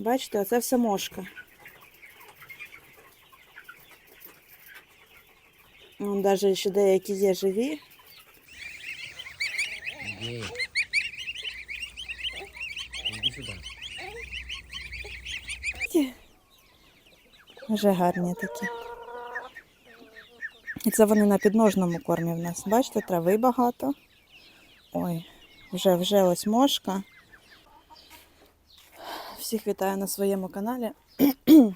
Бачите, оце все мошка. Навіть ще деякі є живі. Где? Иди сюда. Вже гарні такі. І це вони на підножному кормі в нас. Бачите, трави багато. Ой, вже вже ось мошка. Всіх вітаю на своєму каналі.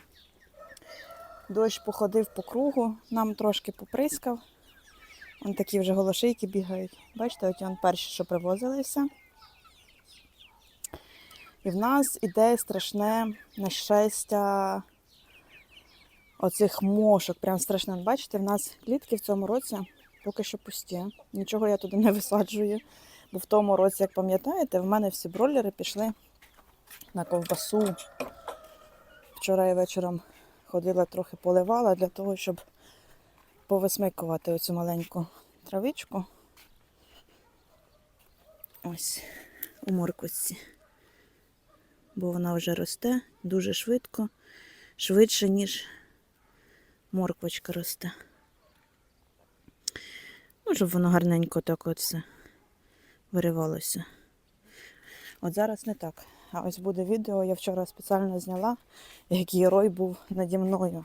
Дощ походив по кругу, нам трошки поприскав. Вон такі вже голошейки бігають. Бачите, от вон перші, що привозилися. І в нас іде страшне нашестя оцих мошок. Прям страшне. Бачите, в нас клітки в цьому році поки що пусті. Нічого я туди не висаджую. Бо в тому році, як пам'ятаєте, в мене всі бройлери пішли на ковбасу. Вчора я вечором ходила трохи поливала для того, щоб повисмикувати оцю маленьку травичку. Ось у морквочці. Бо вона вже росте дуже швидко, швидше, ніж морквочка росте. Ну, щоб воно гарненько так от все виривалося. От зараз не так. А ось буде відео, я вчора спеціально зняла, який рой був наді мною.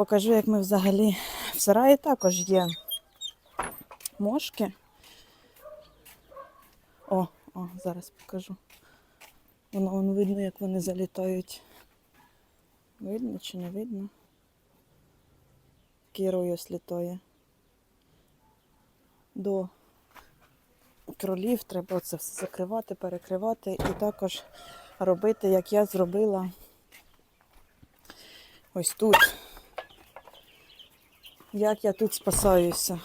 Покажу, як ми взагалі в сараї також є мошки. О, о, зараз покажу. Воно, воно видно, як вони залітають. Видно чи не видно? Кірою слітає. До кролів треба це все закривати, перекривати і також робити, як я зробила ось тут. Як я тут спасаюся.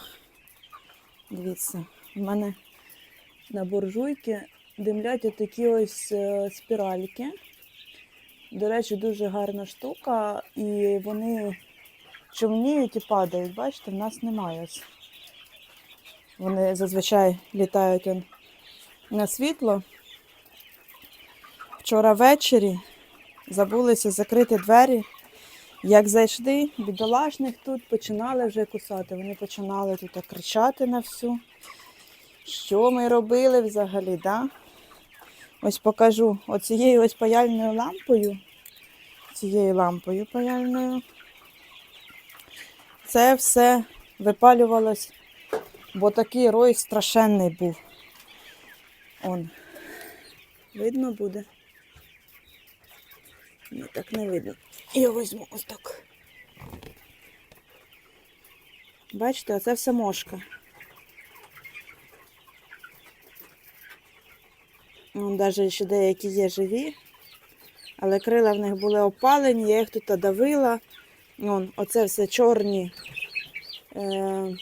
Дивіться, в мене на буржуйки димлять отакі ось е, спіральки. До речі, дуже гарна штука, і вони човніють і падають. Бачите, в нас немає. Вони зазвичай літають на світло. Вчора ввечері забулися закрити двері. Як зайшли, бідолашних тут починали вже кусати. Вони починали тут кричати на всю. Що ми робили взагалі, да? Ось покажу оцією ось паяльною лампою. Цією лампою паяльною. Це все випалювалось, бо такий рой страшенний був. Он. Видно буде? Ні, так не видно. Я візьму ось так. Бачите, оце все мошка. Навіть ще деякі є живі, але крила в них були опалені, я їх тут давила. Вон, оце все чорні. Е,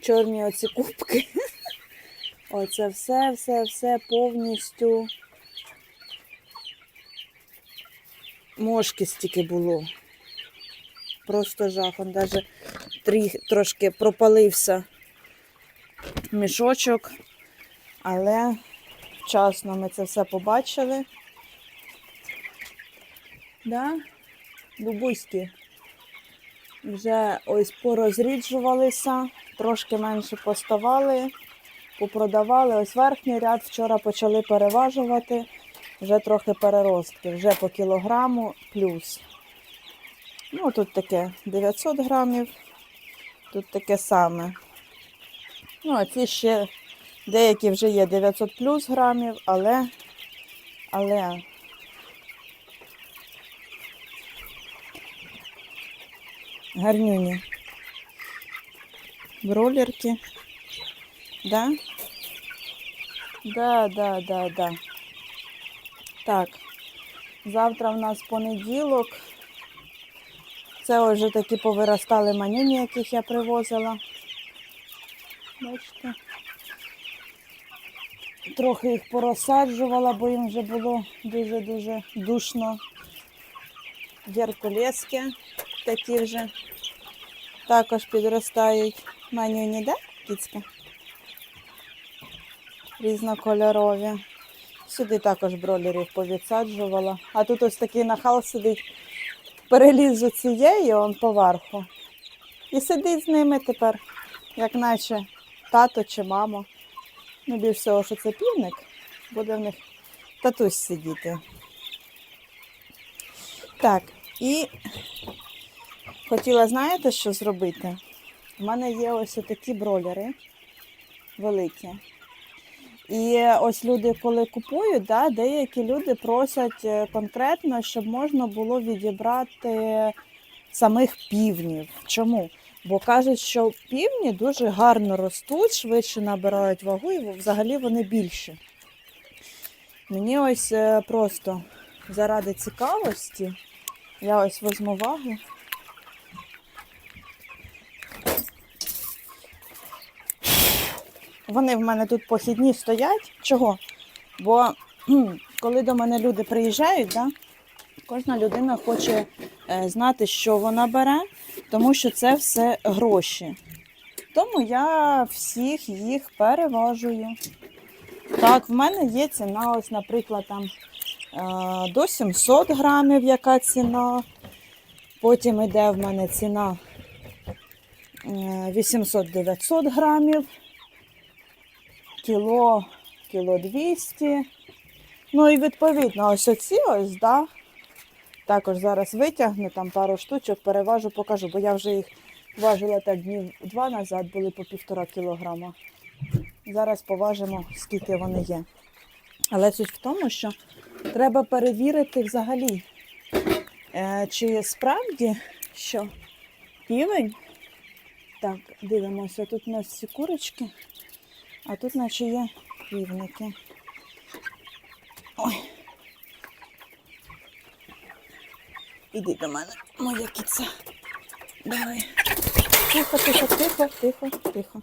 чорні оці кубки. Оце все, все, все повністю. Мошки стільки було. Просто жах. Он навіть трошки пропалився мішочок, але вчасно ми це все побачили. Да? Дубуськи вже ось порозріджувалися, трошки менше поставали, попродавали. Ось верхній ряд вчора почали переважувати вже трохи переростки, вже по кілограму плюс. Ну, тут таке 900 грамів, тут таке саме. Ну, а ці ще деякі вже є 900 плюс грамів, але, але. Гарнюні. Бролерки. Да? Да, да, да, да. Так. Завтра в нас понеділок. Це вже такі повиростали манюні, яких я привозила. Бачите? Трохи їх порозсаджувала, бо їм вже було дуже-дуже душно. Геркулески такі вже також підростають. Манюні, да, кіцька? Різнокольорові. Сюди також бролерів повідсаджувала. А тут ось такий нахал сидить, переліз з цієї он поверху. І сидить з ними тепер, як наче тато чи мама. Ну, більш всього, що це півник, буде в них татусь сидіти. Так, і хотіла, знаєте, що зробити? У мене є ось такі бролери великі. І ось люди, коли купують, да, деякі люди просять е, конкретно, щоб можна було відібрати самих півнів. Чому? Бо кажуть, що півні дуже гарно ростуть, швидше набирають вагу і взагалі вони більші. Мені ось е, просто заради цікавості я ось візьму вагу. Вони в мене тут похідні стоять. Чого? Бо коли до мене люди приїжджають, да, кожна людина хоче е, знати, що вона бере, тому що це все гроші. Тому я всіх їх переважую. Так, в мене є ціна, ось, наприклад, там е, до 700 грамів, яка ціна. Потім йде в мене ціна е, 800-900 грамів кіло, кіло 200. Ну і відповідно, ось оці ось, да, також зараз витягну там пару штучок, переважу, покажу, бо я вже їх важила так днів два назад, були по півтора кілограма. Зараз поважимо, скільки вони є. Але суть в тому, що треба перевірити взагалі, е, чи справді, що півень. Так, дивимося, тут у нас ці курочки. А тут наче є півники. Ой. Іди до мене, моя кіця. Давай. Тихо, тихо, тихо, тихо, тихо,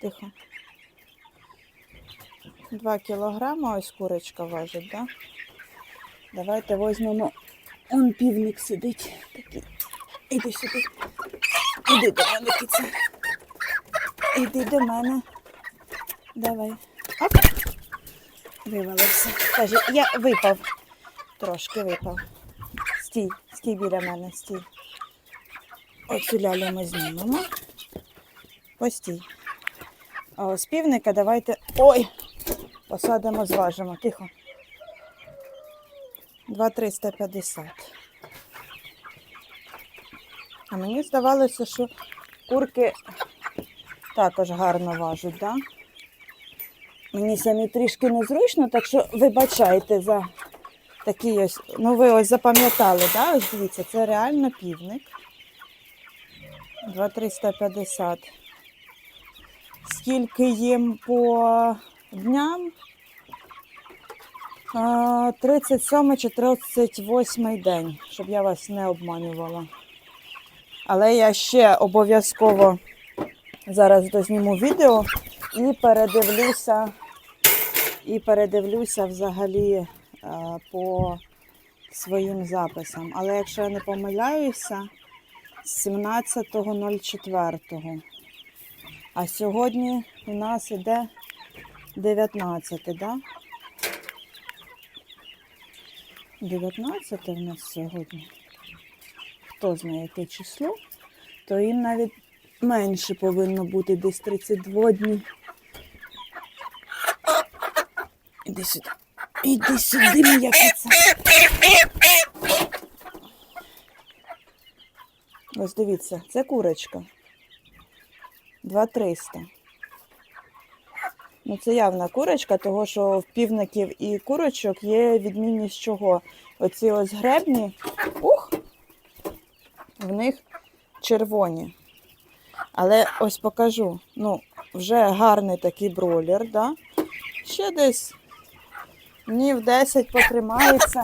тихо. Два кілограма ось курочка важить, так? Да? Давайте візьмемо. Он півник сидить. Такий. Іди сюди. Іди до мене, кіця. Іди до мене. Давай. Оп. Вивалився. Каже, я випав. Трошки випав. Стій, стій біля мене, стій. Оцю лялю ми знімемо. Постій. А ось півника давайте. Ой! Посадимо, зважимо. Тихо. 2,350. А мені здавалося, що курки також гарно важать, так? Да? Мені самі трішки незручно, так що вибачайте за такий ось. Ну, ви ось запам'ятали, да? Ось дивіться, це реально півник. 2,350. Скільки їм по дням? 37 чи 38 день, щоб я вас не обманювала. Але я ще обов'язково зараз дозніму відео і передивлюся, і передивлюся взагалі е, по своїм записам. Але якщо я не помиляюся, з 17.04. А сьогодні у нас іде 19, так? Да? 19 у нас сьогодні. Хто знає яке число, то їм навіть менше повинно бути десь 32 дні. Іди сюди. Іди сюди, моя киця. Ось дивіться, це курочка. 2300. Ну, це явна курочка, того що в півників і курочок є відмінність чого. Оці ось гребні, ух, в них червоні. Але ось покажу. Ну, вже гарний такий бройлер, да? Ще десь днів 10 потримається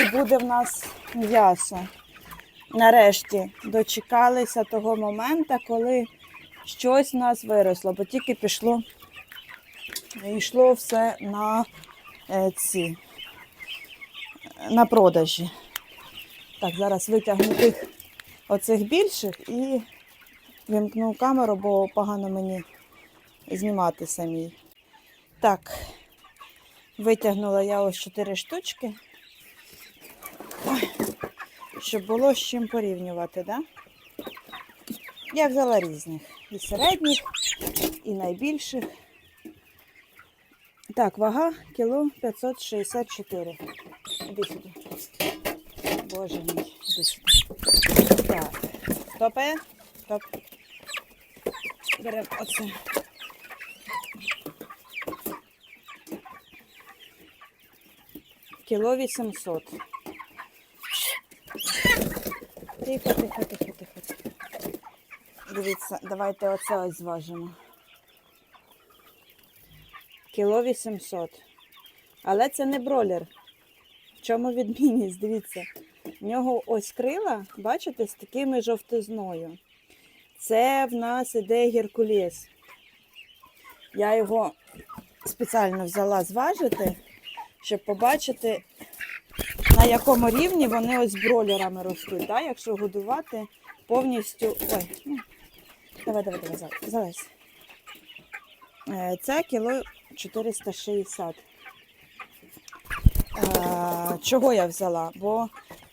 і буде в нас м'ясо. Нарешті дочекалися того моменту, коли щось в нас виросло, бо тільки пішло, йшло все на е, ці на продажі. Так, зараз витягну тих оцих більших і вимкну камеру, бо погано мені знімати самій. Так, витягнула я ось 4 штучки. Ой, щоб було з чим порівнювати, да? Я взяла різних. І середніх, і найбільших. Так, вага кіло 564. Іди сюди. Боже мій, іди сюди. Так. Стопе. Стоп. Беремо оце. Кіло 800. Тихо, тихо, тихо, тихо. Дивіться, давайте оце ось зважимо. Кіло 800. Але це не бролер. В чому відмінність? Дивіться. В нього ось крила, бачите, з такими жовтизною. Це в нас іде Геркулес. Я його спеціально взяла зважити, щоб побачити, на якому рівні вони ось бролерами ростуть. Да? Якщо годувати повністю. Ой, ну, давай, давай, давай, залазь. Е, Це кіло 460. Е, Чого я взяла? Бо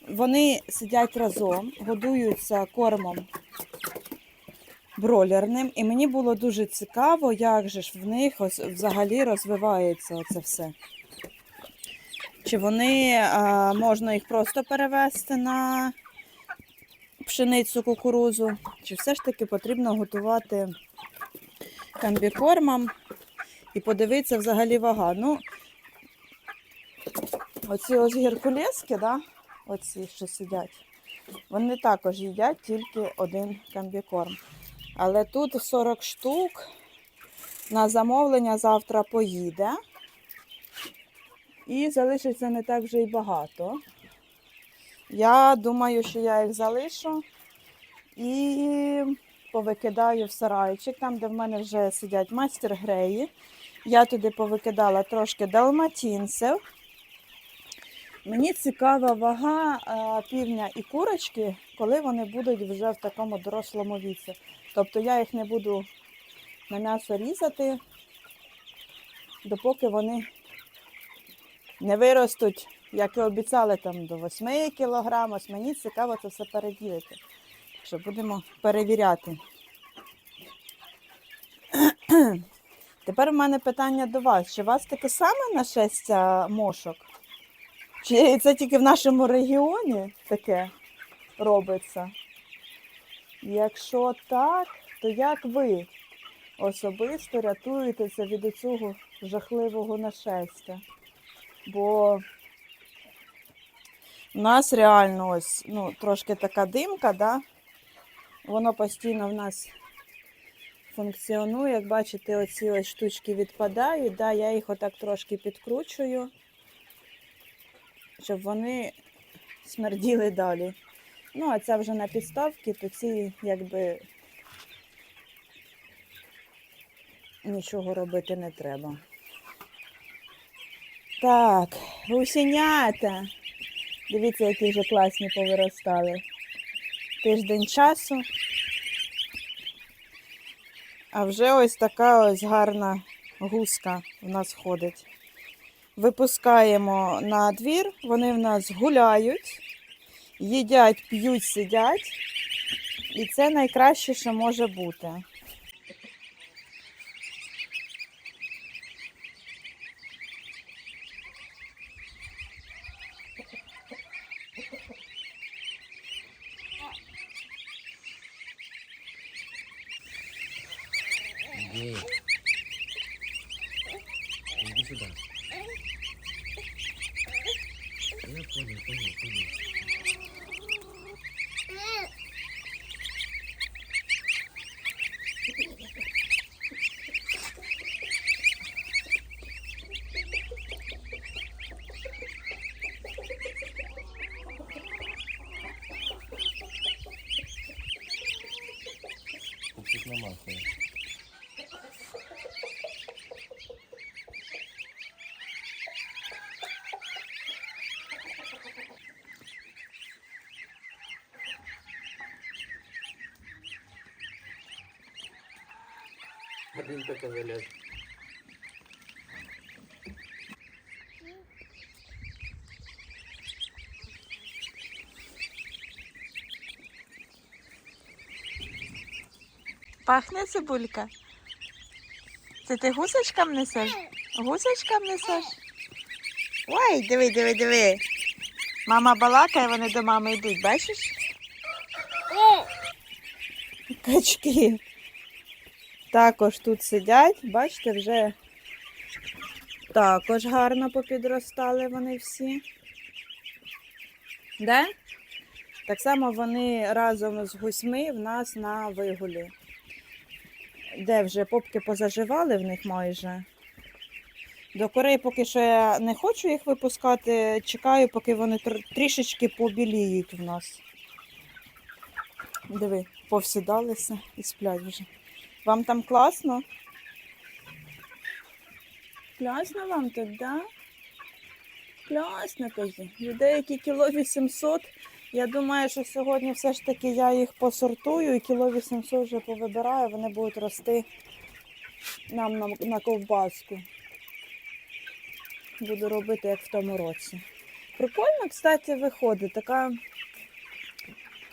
вони сидять разом, годуються кормом бролерним, і мені було дуже цікаво, як же ж в них ось взагалі розвивається це все. Чи вони можна їх просто перевести на пшеницю, кукурузу, чи все ж таки потрібно готувати комбікормом і подивитися взагалі вага. Ну, оці ось геркулески, да? оці, що сидять, вони також їдять тільки один комбікорм. Але тут 40 штук на замовлення завтра поїде. І залишиться не так вже й багато. Я думаю, що я їх залишу і повикидаю в сарайчик, там, де в мене вже сидять майстер греї. Я туди повикидала трошки далматінців. Мені цікава вага е, півня і курочки, коли вони будуть вже в такому дорослому віці. Тобто я їх не буду на м'ясо різати, допоки вони не виростуть, як і обіцяли, там до 8 кг. Ось мені цікаво це все перевірити. Що будемо перевіряти. Тепер у мене питання до вас. Чи у вас таке саме нашестя мошок? Чи це тільки в нашому регіоні таке робиться? Якщо так, то як ви особисто рятуєтеся від цього жахливого нашестя? Бо в нас реально ось ну, трошки така димка, да? воно постійно в нас функціонує. Як бачите, оці ось штучки відпадають. Да? Я їх отак трошки підкручую, щоб вони смерділи далі. Ну, а це вже на підставки, то ці якби нічого робити не треба. Так, гусенята. Дивіться, які вже класні повиростали. Тиждень часу. А вже ось така ось гарна гуска в нас ходить. Випускаємо на двір, вони в нас гуляють, їдять, п'ють, сидять. І це найкраще, що може бути. Один таке залез. Пахне цибулька. Це ти гусочкам несеш? Гусочкам несеш? Ой, диви, диви, диви. Мама балакає, вони до мами йдуть, бачиш? Качки. Також тут сидять, бачите, вже також гарно попідростали вони всі. Да? Так само вони разом з гусьми в нас на вигулі. Де вже попки позаживали в них майже. До корей поки що я не хочу їх випускати, чекаю, поки вони трішечки побіліють в нас. Диви, повсідалися і сплять вже. Вам там класно? Класно вам тут, да? Класно, кажі. Є деякі кіло 800. Я думаю, що сьогодні все ж таки я їх посортую і кіло 800 вже повибираю, вони будуть рости нам на, на ковбаску. Буду робити, як в тому році. Прикольно, кстати, виходить. Така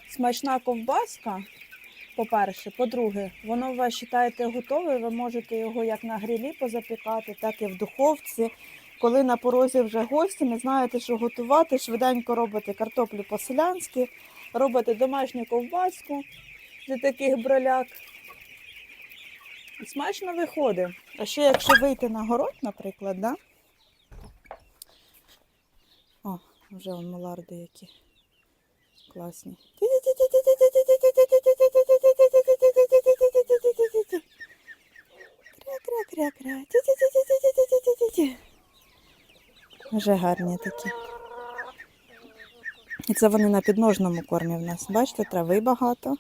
смачна ковбаска. По-перше, по-друге, воно вас вважаєте готове, ви можете його як на грилі позапікати, так і в духовці. Коли на порозі вже гості, не знаєте, що готувати, швиденько робите картоплю по-селянськи, робите домашню ковбаску для таких броляк. Смачно виходить. А ще якщо вийти на город, наприклад, да? О, вже вон маларди які Класні. Кря-кря-кря-кря. Вже гарні такі. І це вони на підножному кормі в нас. Бачите, трави багато.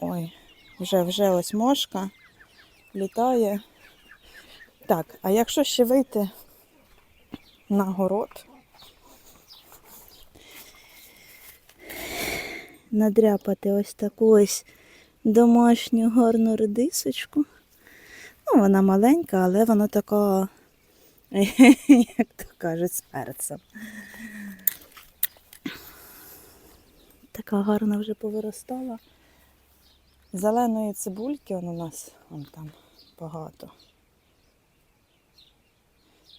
Ой, вже вже ось мошка літає. Так, а якщо ще вийти на город, надряпати ось таку ось домашню гарну редисочку. Ну, вона маленька, але вона така, як то кажуть, з перцем. Така гарна вже повиростала. Зеленої цибульки он у нас вон там багато.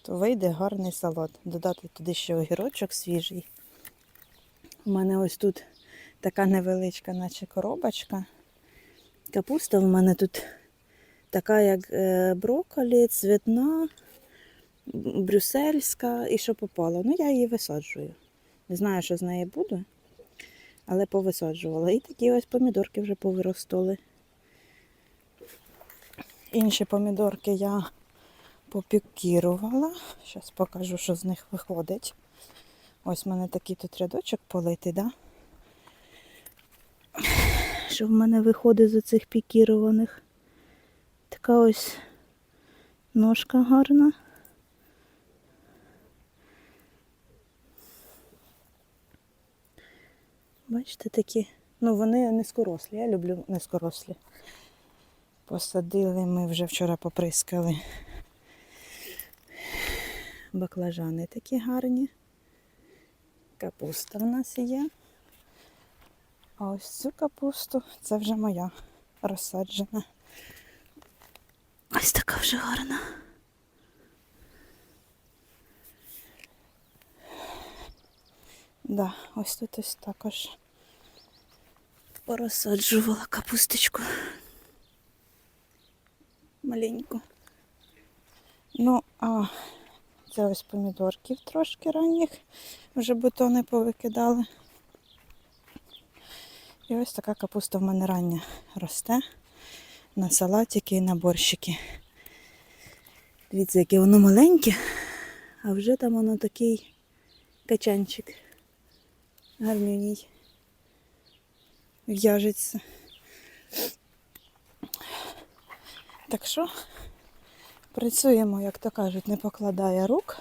То вийде гарний салат. Додати туди ще огірочок свіжий. У мене ось тут така невеличка, наче коробочка. Капуста в мене тут така, як е, брокколі, цвітна, брюссельська і що попало. Ну, я її висаджую. Не знаю, що з неї буде, але повисаджувала. І такі ось помідорки вже повиростали. Інші помідорки я попікірувала. Зараз покажу, що з них виходить. Ось в мене такий тут рядочок политий, да? Що в мене виходить з оцих пікірованих. Така ось ножка гарна. Бачите, такі, ну вони низькорослі. Я люблю низькорослі. Посадили ми вже вчора поприскали. Баклажани такі гарні. Капуста в нас є. А ось цю капусту це вже моя розсаджена. Ось така вже гарна. Да, ось тут ось також порозсаджувала капусточку. Маленьку. Ну, а це ось помідорків трошки ранніх. Вже бутони повикидали. І ось така капуста в мене рання росте на салатики і на борщики. Дивіться, яке воно маленьке, а вже там воно такий качанчик. Гарнюній. В'яжеться. Так що працюємо, як то кажуть, не покладає рук,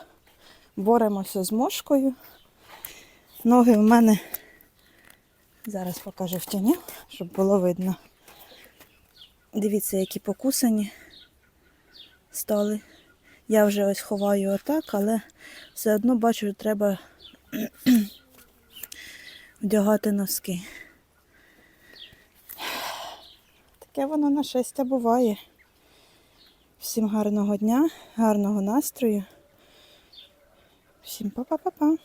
боремося з мошкою. Ноги в мене зараз покажу в тіні, щоб було видно. Дивіться, які покусані стали. Я вже ось ховаю отак, але все одно бачу, що треба вдягати носки. Таке воно на щастя буває. Всім гарного дня, гарного настрою. Всім па-па-па-па.